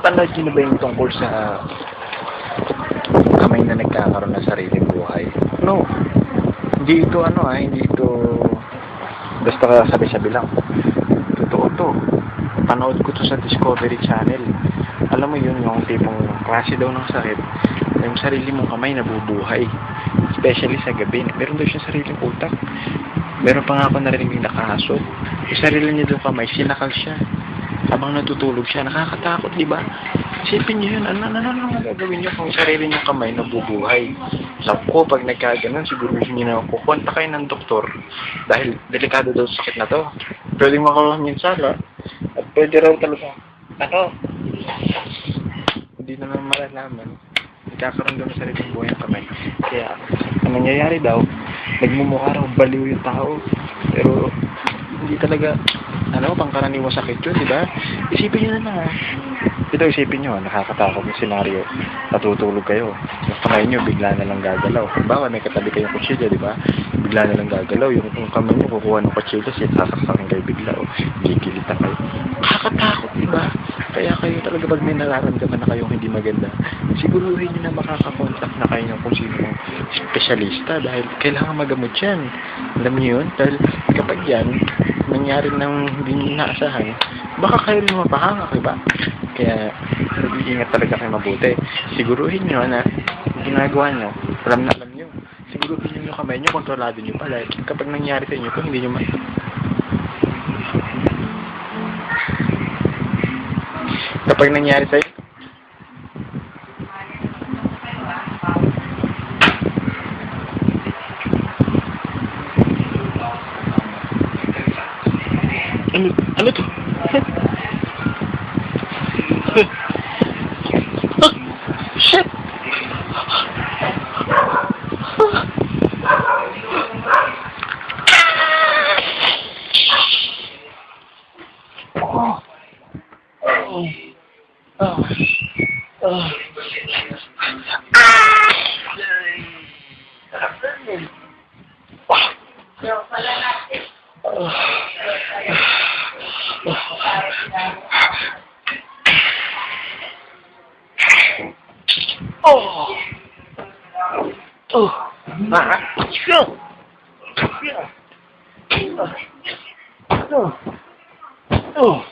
Napanood niyo na ba yung tungkol sa kamay na nagkakaroon ng sariling buhay? No. Hindi ito ano ah, hindi ito basta sabi-sabi lang. Totoo to. Panood ko to sa Discovery Channel. Alam mo yun, yung tipong klase daw ng sakit, yung sarili mong kamay nabubuhay. Especially sa gabi. Meron daw siya sariling utak. Meron pa nga ako narinig yung nakahasot. Yung sarili niya daw kamay, sinakal siya. Habang natutulog siya, nakakatakot, di ba? Isipin niyo yun, ano, ano, ano, ano gagawin niyo kung yung sarili niyong kamay nabubuhay? Naku, pag nagkaganon, siguro niyo na kukonta kayo ng doktor dahil delikado daw sa sakit na to. Pwedeng makuha minsala at pwede raw talaga, ano, hindi na naman malalaman. Nagkakaroon daw ng sariling buhay ang kamay. Kaya, ang nangyayari daw, nagmumukha raw baliw yung tao. Pero, hindi talaga, ano, pangkaraniwang sakit yun, di ba? Isipin nyo na lang, ah. Ito, isipin nyo, nakakatakot yung senaryo. Natutulog kayo. Kamay nyo, bigla na lang gagalaw. Halimbawa, may katabi kayong kutsilyo, di ba? Bigla na lang gagalaw. Yung, yung kamay nyo, kukuha ng kutsilyo, siya sasaksakin kayo bigla, o gigilitan kayo. Nakakatakot, di ba? Kaya kayo talaga pag may nararamdaman na kayong hindi maganda, siguruhin nyo na makakakontak na kayo kung sino espesyalista dahil kailangan magamot yan. Alam niyo yun? Dahil kapag yan, nangyari ng hindi inaasahan, baka kayo rin mapahanga, di ba? Kaya, mag-iingat talaga kayo mabuti. Siguruhin nyo na ginagawa nyo, alam na alam nyo. Siguruhin nyo yung kamay nyo, kontrolado nyo pala. Kapag nangyari sa inyo, kung hindi nyo ma... Kapag nangyari sa inyo, ano, ano to? Ah, Shit! Oh. Oh. Oh. Oh. Oh. Oh. Ah. Sure. Yeah. Oh. Oh.